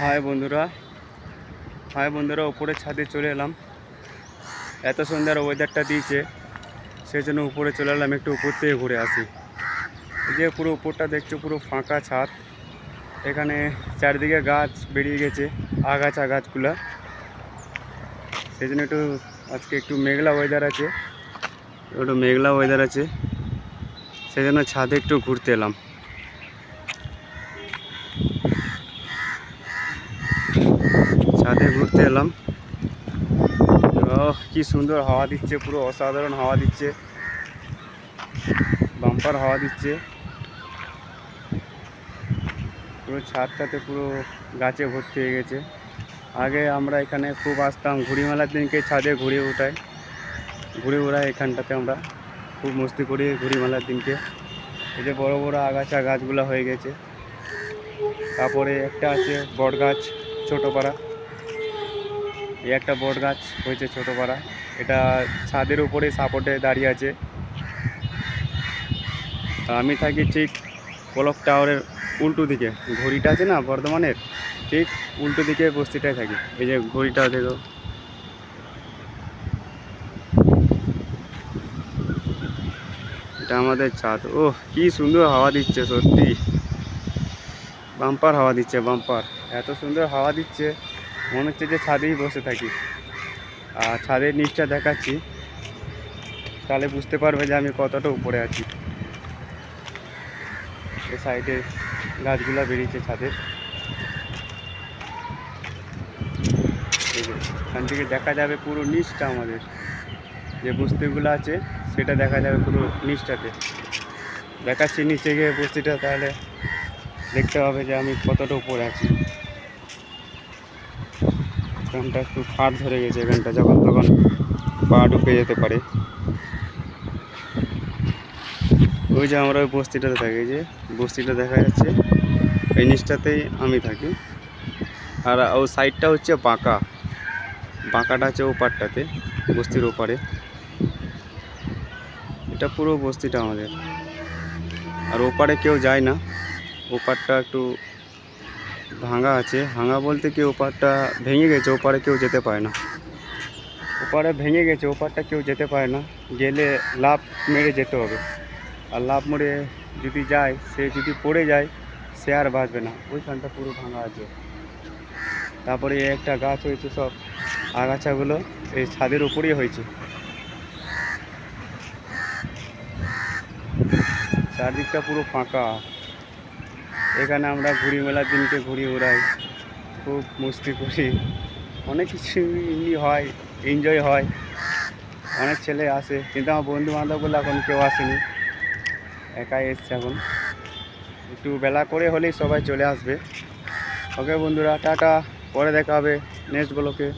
High বন্ধুরা high বন্ধুরা উপরে ছাদে চলে এলাম। এত সুন্দর ওয়েদারটা দিয়েছে সেই জন্য উপরে চলে এলাম, একটু উপর থেকে ঘুরে আসি। যে পুরো উপরটা দেখছ, পুরো ফাঁকা ছাদ। এখানে চারিদিকে গাছ বেরিয়ে গেছে, আগাছা গাছগুলা। সেই জন্য একটু, আজকে একটু মেঘলা ওয়েদার আছে, একটু মেঘলা ওয়েদার আছে। সেই জন্য ছাদে একটু ঘুরতে এলাম। ছাদে ঘুরতে এলাম। কি সুন্দর হাওয়া দিচ্ছে, পুরো অসাধারণ হাওয়া দিচ্ছে। বাম্পার হাওয়া দিচ্ছে। পুরো ছাদটাতে পুরো গাছে ভর্তি হয়ে গেছে। আগে আমরা এখানে খুব আসতাম, ঘুড়ি মেলার দিনকে ছাদে ঘুরে উঠাই ঘুরে উড়াই এখানটাতে আমরা। খুব মস্তি করি ঘুড়ি মেলার দিনকে। এই যে বড় বড় আগাছা গাছগুলো হয়ে গেছে। তারপরে একটা আছে বট গাছ ছোটো পাড়া এই একটা বট গাছ হয়েছে ছোটো পাড়া এটা ছাদের উপরে সাপোর্টে দাঁড়িয়ে আছে। আমি থাকি ঠিক পলক টাওয়ারের উল্টো দিকে। ঘড়িটা আছে না বর্ধমানের? ঠিক উল্টো দিকে বস্তিটায় থাকি। এই যে ঘড়িটা দেখো এটা আমাদের ছাদ। ও কি সুন্দর হাওয়া দিচ্ছে সত্যি। বাম্পার হাওয়া দিচ্ছে, বাম্পার। এত সুন্দর হাওয়া দিচ্ছে, মনে হচ্ছে যে ছাদেই বসে থাকি। আর ছাদের নিচটা দেখাচ্ছি, তাহলে বুঝতে পারবে যে আমি কতটা উপরে আছি। এই সাইডে গাছগুলা বেরিয়েছে ছাদের এখান থেকে দেখা যাবে পুরো নিচটা আমাদের। যে বস্তিগুলো আছে, সেটা দেখা যাবে পুরো নিচটাতে। দেখাচ্ছি নিচে গিয়ে বস্তিটা, তাহলে দেখতে হবে যে আমি কতটা উপরে আছি। এখানটা একটু ফাট ধরে গেছে এখানটা যখন তখন পা ঢুকে যেতে পারে। ওই যে আমরা ওই বস্তিটাতে থাকি যে, বস্তিটা দেখা যাচ্ছে, এই নিচটাতেই আমি থাকি। আর ও সাইডটা হচ্ছে বাঁকা। বাঁকাটা আছে ওপারটাতে, বস্তির ওপারে। এটা পুরো বস্তিটা আমাদের। আর ওপারে কেউ যায় না। ওপারটা একটু ভাঙা আছে। ভাঙা বলতে কি ওপারটা ভেঙে গেছে, ওপারে কেউ যেতে পারে না। ওপারে ভেঙে গেছে, ওপারটা কেউ যেতে পারে না। গেলে লাভ মেরে যেতে হবে। আর লাভ মেরে যদি যায়, সে যদি পড়ে যায়, সে আর বাঁচবে না। ওইখানটা পুরো ভাঙা আছে। তারপরে একটা গাছ হয়েছে সব। আগাছাগুলো এই ছাদের উপরেই হয়েছে। চারদিকটা পুরো ফাঁকা। এখানে আমরা ঘুড়ি মেলার দিনকে ঘুড়ি উড়াই। খুব মস্তি করি। অনেক কিছু এমনি হয় এনজয় হয়। অনেক ছেলে আসে, কিন্তু আমার বন্ধু বান্ধবগুলো এখন কেউ আসেনি। একাই এসছে এখন। একটু বেলা করে হলেই সবাই চলে আসবে। ওকে বন্ধুরা, টাটা। পরে দেখা হবে নেক্সট ব্লকে।